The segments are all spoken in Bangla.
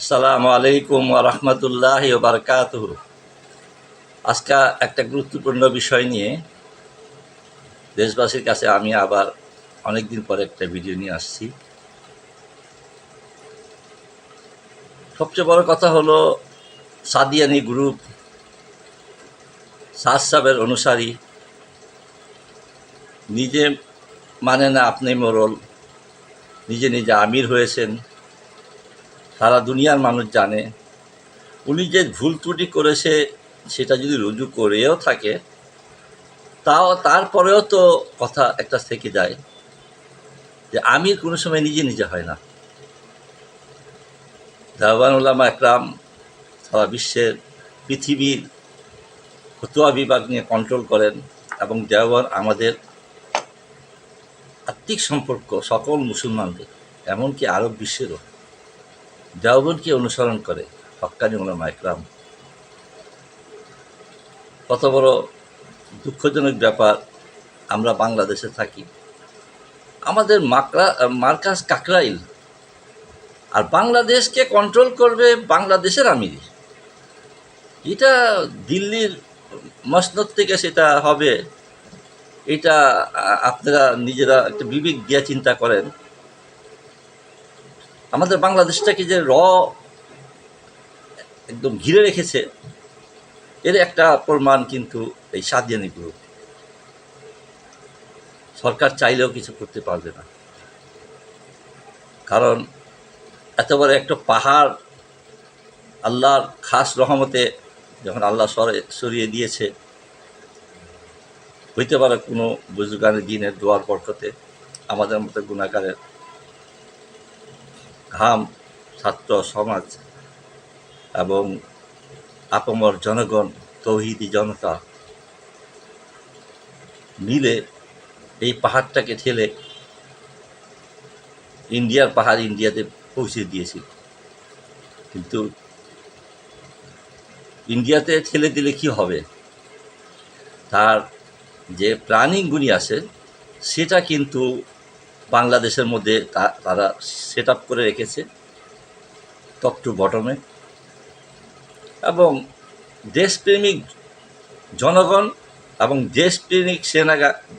আসসালামু আলাইকুম রহমতুল্লাহ বারকাত আজকে একটা গুরুত্বপূর্ণ বিষয় নিয়ে দেশবাসীর কাছে আমি আবার অনেক দিন পরে একটা ভিডিও নিয়ে আসছি। সবচেয়ে বড় কথা হলো সাদিয়ানি গ্রুপ সাজ সাহেবের অনুসারী, নিজে মানে না আপনি মোরল, নিজে নিজে আমির হয়েছেন। সারা দুনিয়ার মানুষ জানে। উনি যে ভুল ত্রুটি করেছে, সেটা যদি রুজু করেও থাকে, তাও তারপরেও তো কথা একটা থেকে যায় যে আমির কোনো সময় নিজে নিজে হয় না। দেওয়ান উলামা একরাম সারা বিশ্বের পৃথিবীর ফতুয়া বিভাগ নিয়ে কন্ট্রোল করেন এবং দেওয়ান আমাদের আত্মিক সম্পর্ক সকল মুসলমানদের, এমনকি আরব বিশ্বেরও। দেওবনকে অনুসরণ করে। হক্কানি ওলামা একরাম কত বড় দুঃখজনক ব্যাপার, আমরা বাংলাদেশে থাকি। আমাদের মাকড়া মার্কাস কাকরাইল। আর বাংলাদেশকে কন্ট্রোল করবে বাংলাদেশের আমির। এটা দিল্লির মসনদ থেকে সেটা হবে। এটা আপনারা নিজেরা একটা বিবেক দিয়ে চিন্তা করেন। আমাদের বাংলাদেশটাকে যে র একদম ঘিরে রেখেছে, এর একটা প্রমাণ কিন্তু এই সাদিয়ানি গ্রুপ। সরকার চাইলেও কিছু করতে পারবে না। কারণ এত বড় একটা পাহাড় আল্লাহর খাস রহমতে যখন আল্লাহ সরে, সরিয়ে দিয়েছে, হইতে পারে কোনো বুজুগানের দিনের দোয়ার বরকতে, আমাদের মতো গুণাকারের ঘাম, ছাত্র সমাজ এবং আপমর জনগণ, তৌহিদি জনতা মিলে এই পাহাড়টাকে ঠেলে ইন্ডিয়ার পাহাড় ইন্ডিয়াতে পৌঁছে দিয়েছিল। কিন্তু ইন্ডিয়াতে ঠেলে দিলে কি হবে? তার যে প্ল্যানিংগুলি আছে, সেটা কিন্তু বাংলাদেশের মধ্যে তারা সেট আপ করে রেখেছে টপ টু বটমে এবং দেশপ্রেমিক জনগণ এবং দেশপ্রেমিক সেনা,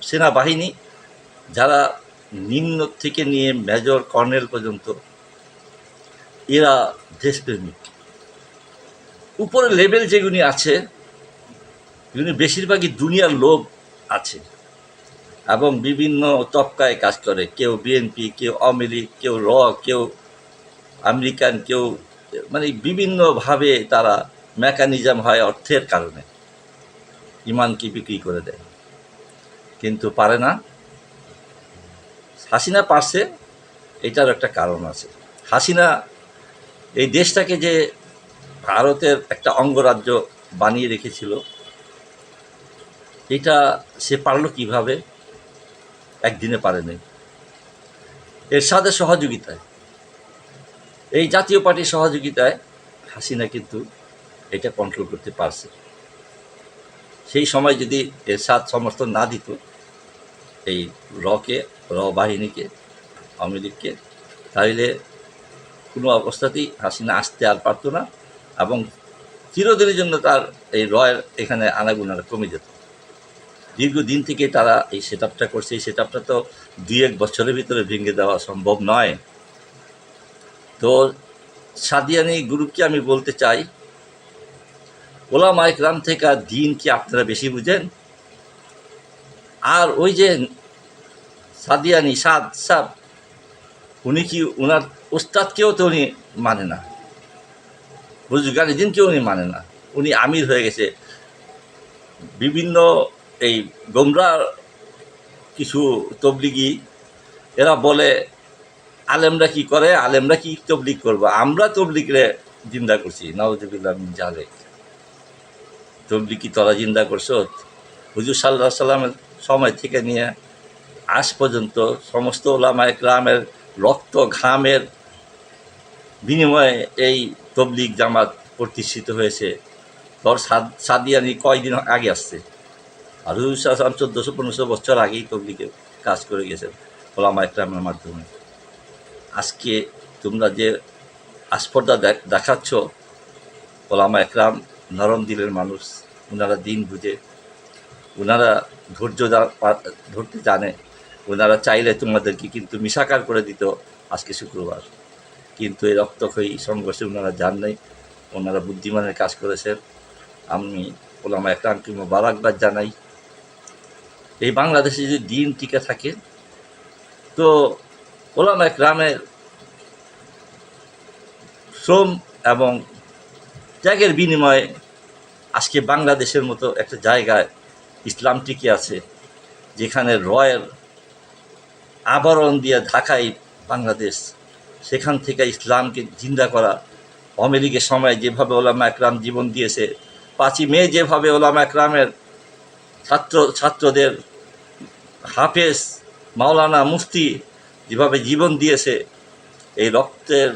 সেনাবাহিনী, যারা নিম্ন থেকে নিয়ে মেজর কর্নেল পর্যন্ত, এরা দেশপ্রেমিক। উপরের লেভেল যেগুলি আছে বেশিরভাগই দুনিয়ার লোক আছে। এবং বিভিন্ন তবকায় কাজ করে। কেউ বিএনপি কেউ আওয়ামী লীগ, কেউ র, কেউ আমেরিকান, কেউ মানে বিভিন্নভাবে তারা মেকানিজম হয় অর্থের কারণে। ইমানকে বিক্রি করে দেয়। কিন্তু পারে না। হাসিনা পারছে, এটার একটা কারণ আছে। হাসিনা এই দেশটাকে যে ভারতের একটা অঙ্গরাজ্য বানিয়ে রেখেছিল, এটা সে পারল কীভাবে? একদিনে পারেনি এর সাথে সহযোগিতায়, এই জাতীয় পার্টির সহযোগিতায় হাসিনা কিন্তু এটা কন্ট্রোল করতে পারছে। সেই সময় যদি এর সাথ সমর্থন না দিত, এই রকে, র বাহিনীকে, আওয়ামী লীগকে, তাহলে কোনো অবস্থাতেই হাসিনা আসতে আর পারতো না এবং চিরদিনের জন্য তার এই রয়ের এখানে আনাগুনারা কমে যেত। দীর্ঘদিন থেকে তারা এই সেট আপটা করছে। এই সেট আপটা তো দুই এক বছরের ভিতরে ভেঙে দেওয়া সম্ভব নয়। তো সাদিয়ানি গ্রুপকে আমি বলতে চাই, ওলামা ইকরাম থেকে দিন কি আপনারা বেশি বুঝেন? আর ওই যে সাদিয়ানি সাদ সাব উনি কি ওনার ওস্তাদকেও তো উনি মানে না। বুজুগানি দিনকেও উনি মানে না। উনি আমির হয়ে গেছে। বিভিন্ন এই গোমরা কিছু তবলিগি, এরা বলে, আলেমরা কি করে? আলেমরা কি তবলিগ করব? আমরা তবলিগরে জিন্দা করছি। নওয়াজবিল্লাহ মিন জালে। তবলিগ তোরা জিন্দা করছ? হুজুর সাল্লাহ সাল্লামের সময় থেকে নিয়ে আজ পর্যন্ত সমস্ত ওলামা গ্রামের রক্ত, ঘামের বিনিময়ে এই তবলিগ জামাত প্রতিষ্ঠিত হয়েছে। তোর সাদ- সাদিয়ানি কয়দিন আগে আসছে? আর হুজুর সাল্লাম চোদ্দোশো পনেরোশো বছর আগেই তবলিগে কাজ করে গেছেন ওলামা একরামের মাধ্যমে। আজকে তোমরা যে আস্পর্ধা দেখ- দেখাচ্ছ, ওলামা একরাম নরম দিলের মানুষ ওনারা দিন বুঝে। ওনারা ধৈর্য ধরতে জানে। ওনারা চাইলে তোমাদেরকে কিন্তু মিশাকার করে দিত আজকে শুক্রবার। কিন্তু এই রক্তক্ষয়ী সংঘর্ষে ওনারা যান নাই। ওনারা বুদ্ধিমানের কাজ করেছেন। আমি ওলামা একরামকে মোবারকবাদ জানাই। এই বাংলাদেশে যদি দিন টিকে থাকে, তো ওলামা একরামের শ্রম এবং ত্যাগের বিনিময়ে আজকে বাংলাদেশের মতো একটা জায়গায় ইসলাম টিকে আছে, যেখানে রয়ের আবরণ দিয়ে ঢাকাই বাংলাদেশ, সেখান থেকে ইসলামকে জিন্দা করা আমেরিকের সময় যেভাবে ওলামা একরাম জীবন দিয়েছে, পাঁচই মে যেভাবে ওলামা একরামের ছাত্র ছাত্রদের হাফেজ মাওলানা মুফতি যেভাবে জীবন দিয়েছে, এই রক্তের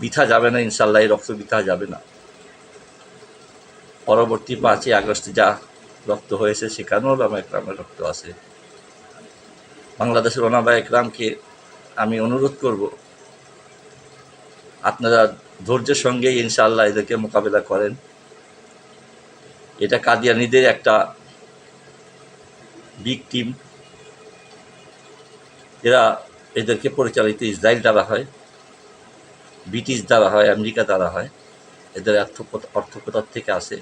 বৃথা যাবে না ইনশাল্লাহ এই রক্ত বৃথা যাবে না। পরবর্তী পাঁচই আগস্ট যা রক্ত হয়েছে, সেখানেও ওলামা একরামের রক্ত আছে। বাংলাদেশের ওলামা একরামকে আমি অনুরোধ করব, আপনারা ধৈর্যের সঙ্গে ইনশাআল্লাহ এদেরকে মোকাবেলা করেন। এটা কাদিয়ানিদের একটা বিগ টিম এরা এদেরকে পরিচালিত ইসরায়েল দ্বারা হয়, ব্রিটিশ দ্বারা হয়, আমেরিকা দ্বারা হয়। এদের অর্থ অর্থ কোথার থেকে আসে।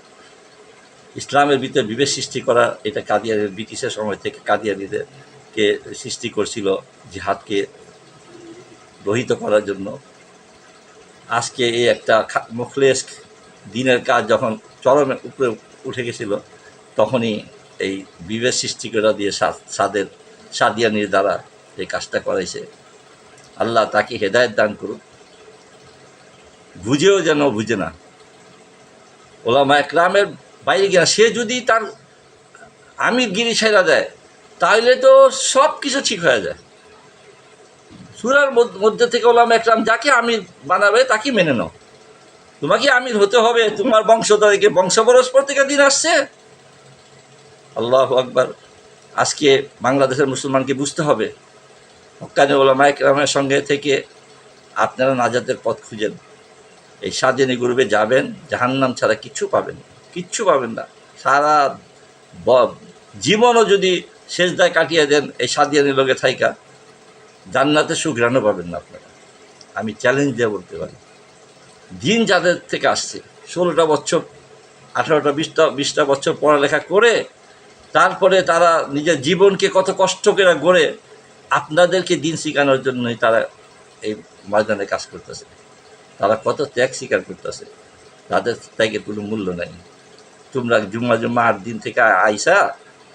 ইসলামের ভিতরে বিভেদ সৃষ্টি করা এটা কাদিয়ানের ব্রিটিশের সময় থেকে কাদিয়ানিদেরকে সৃষ্টি করছিল জিহাদকে রহিত করার জন্য। আজকে এই একটা মুখলেস দিনের কাজ যখন চরমের উপরে উঠে গেছিল, তখনই এই বিভেদ সৃষ্টি করা দিয়ে সাদের, সাদিয়ানির দ্বারা এই কাজটা করাইছে। আল্লাহ তাকে হেদায়েত দান করুক। বুঝেও যেন বুঝে না। ওলামা একরামের বাইরে গিয়ে সে যদি তার আমির গিরি ছেড়া দেয় তাহলে তো সব কিছু ঠিক হয়ে যায়। সুরার মধ্যে থেকে ওলামা একরাম যাকে আমির বানাবে তাকে মেনে নাও। তোমাকে আমির হতে হবে, তোমার বংশধরকে বংশ পরস্পর থেকে দিন আসছে। আল্লাহ আকবার। আজকে বাংলাদেশের মুসলমানকে বুঝতে হবে। হকানি ওলামা একরামের সঙ্গে থেকে আপনারা নাজাতের পথ খুঁজেন। এই সাজেনি গ্রুপে যাবেন, জাহান্নাম ছাড়া কিচ্ছু পাবেন। কিচ্ছু পাবেন না। সারা জীবনও যদি শেষদায় কাটিয়ে দেন এই সাদিয়ানি লোকে থাইকা, জান্নাতে সুঘ্রাণও পাবেন না আপনারা। আমি চ্যালেঞ্জ দিয়ে বলতে পারি। দিন যাদের থেকে আসছে, ষোলোটা বছর, আঠারোটা, বিশটা বিশটা বছর পড়ালেখা করে, তারপরে তারা নিজের জীবনকে কত কষ্ট করে গড়ে আপনাদেরকে দিন শেখানোর জন্যই তারা এই ময়দানে কাজ করতেছে। তারা কত ত্যাগ স্বীকার করতেছে। তাদের ত্যাগের কোনো মূল্য নাই। তোমরা জুম্মা জুম্মা আট দিন থেকে আইসা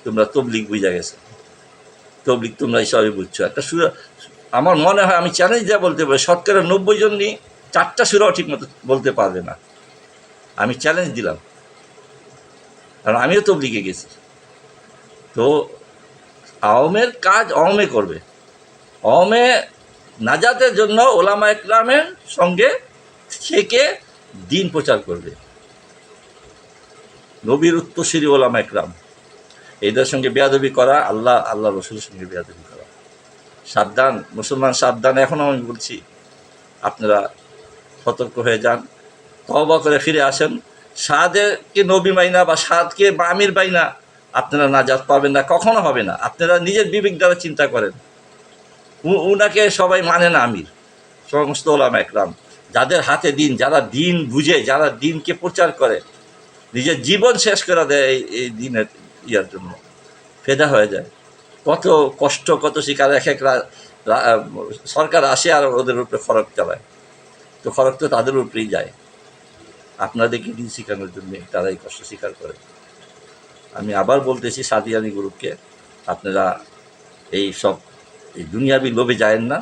তোমরা তবলিক বুঝা গেছে। তবলিক তোমরা এই সবই বুঝছ। একটা আমার মনে হয় আমি চ্যালেঞ্জ দেওয়া বলতে পারি, শতকরা নব্বই জন নিয়ে চারটা সুরাও ঠিক মতো বলতে পারবে না। আমি চ্যালেঞ্জ দিলাম। কারণ আমিও তো তবলিগে গেছি। তো আওয়ামের কাজ আওয়ামে করবে। আওয়ামে নাজাতের জন্য ওলামা একরামের সঙ্গে থেকে দিন প্রচার করবে। নবীর উত্তরসূরি ওলামা একরাম। এদের সঙ্গে বেয়াদবি করা, আল্লাহ আল্লাহ রসুলের সঙ্গে বেয়াদবি করা। সাবধান, মুসলমান সাবধান এখনও আমি বলছি, আপনারা সতর্ক হয়ে যান। তবা করে ফিরে আসেন। সাদেরকে নবী মাইনা বা সাদকে আমির বাইনা আপনারা নাজাত পাবেন না, কখনো হবে না। আপনারা নিজের বিবেক দ্বারা চিন্তা করেন। উনাকে সবাই মানে না আমির। সমস্ত ওলাম একরাম। যাদের হাতে দিন, যারা দিন বুঝে, যারা দিনকে প্রচার করে, নিজের জীবন শেষ করে দেয় এই দিনের ইয়ার জন্য। ফেদা হয়ে যায়। কত কষ্ট, কত শিকার এক এক সরকার আসে আর ওদের উপরে খরচ চালায়। তো খরচ তো তাদের উপরেই যায়। আপনাদেরকে দিন শেখানোর জন্য তারা এই কষ্ট স্বীকার করে? আমি আবার বলতেছি সাদিয়ানি গ্রুপকে, আপনারা এই সব, এই দুনিয়াবি লোভে যায়েন না।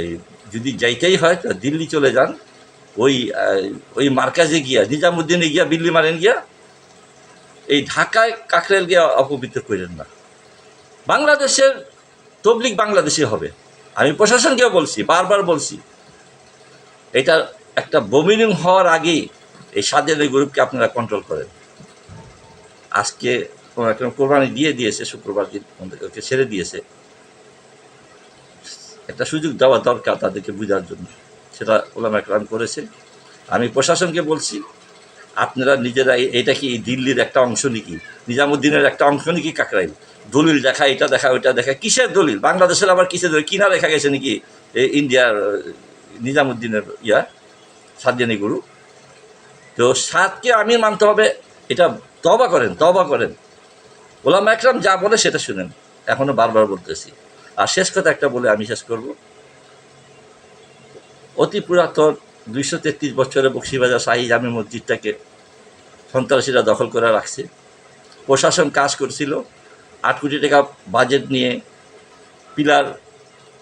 এই যদি যাইতেই হয় তো দিল্লি চলে যান। ওই ওই মার্কাজে গিয়া, নিজামুদ্দিনে গিয়া, বিল্লি মারেন গিয়া, এই ঢাকায় কাকরেল গিয়া অপবিত্র করেন না। বাংলাদেশের তবলিক বাংলাদেশে হবে। আমি প্রশাসনকেও বলছি, বারবার বলছি। এটা একটা বমিনিং হওয়ার আগেই এই সাদের গ্রুপকে আপনারা কন্ট্রোল করেন। আজকে কোনো একটা কোরবানি দিয়ে দিয়েছে, শুক্রবার ওদেরকে ছেড়ে দিয়েছে, একটা সুযোগ দেওয়া দরকার তাদেরকে বোঝার জন্য। সেটা ওলামা একরাম করেছে। আমি প্রশাসনকে বলছি, আপনারা নিজেরা এটা কি দিল্লির একটা অংশ নাকি? নিজামুদ্দিনের একটা অংশ নাকি কাকরাইল? দলিল দেখা, এটা দেখা, ওইটা দেখা, কিসের দলিল? বাংলাদেশের আবার কিসের দলিল? কিনা দেখা গেছে নাকি? ইন্ডিয়ার নিজামুদ্দিনের ইয়া, সাতজানি গুরু। তো সাতকে আমি মানতে হবে, এটা তবা করেন তবা করেন। ওলামা একরাম যা বলে সেটা শুনেন, এখনও বারবার বলতেছি। আর শেষ কথা একটা বলে আমি শেষ করব। অতি পুরাতন দুইশো তেত্রিশ বছরের বক্সিবাজার শাহী জামি মসজিদটাকে সন্ত্রাসীরা দখল করে রাখছে। প্রশাসন কাজ করছিল, আট কোটি টাকা বাজেট নিয়ে পিলার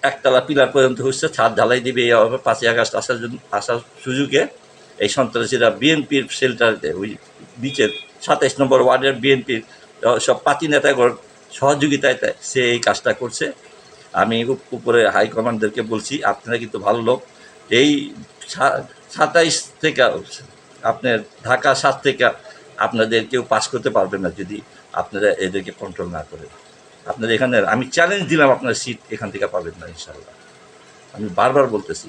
একতলা পিলার পর্যন্ত হচ্ছে, ছাদ ঢালাই দিবে এই হবে পাঁচই আগস্ট আসার জন্য আসার সুযোগে এই সন্ত্রাসীরা বিএনপির শেল্টারতে ওই বিচের সাতাইশ নম্বর ওয়ার্ডের বিএনপির সব পাতি নেতাগর সহযোগিতায় সে এই কাজটা করছে। আমি উপরে হাইকমান্ডদেরকে বলছি, আপনারা কিন্তু ভালো লোক। এই সাতাইশ থেকে আপনার ঢাকা সাত থেকে আপনাদের কেউ পাস করতে পারবে না যদি আপনারা এদেরকে কন্ট্রোল না করেন আপনাদের এখানে আমি চ্যালেঞ্জ দিলাম আপনার সিট এখান থেকে পাবেন না ইনশাল্লাহ আমি বারবার বলতেছি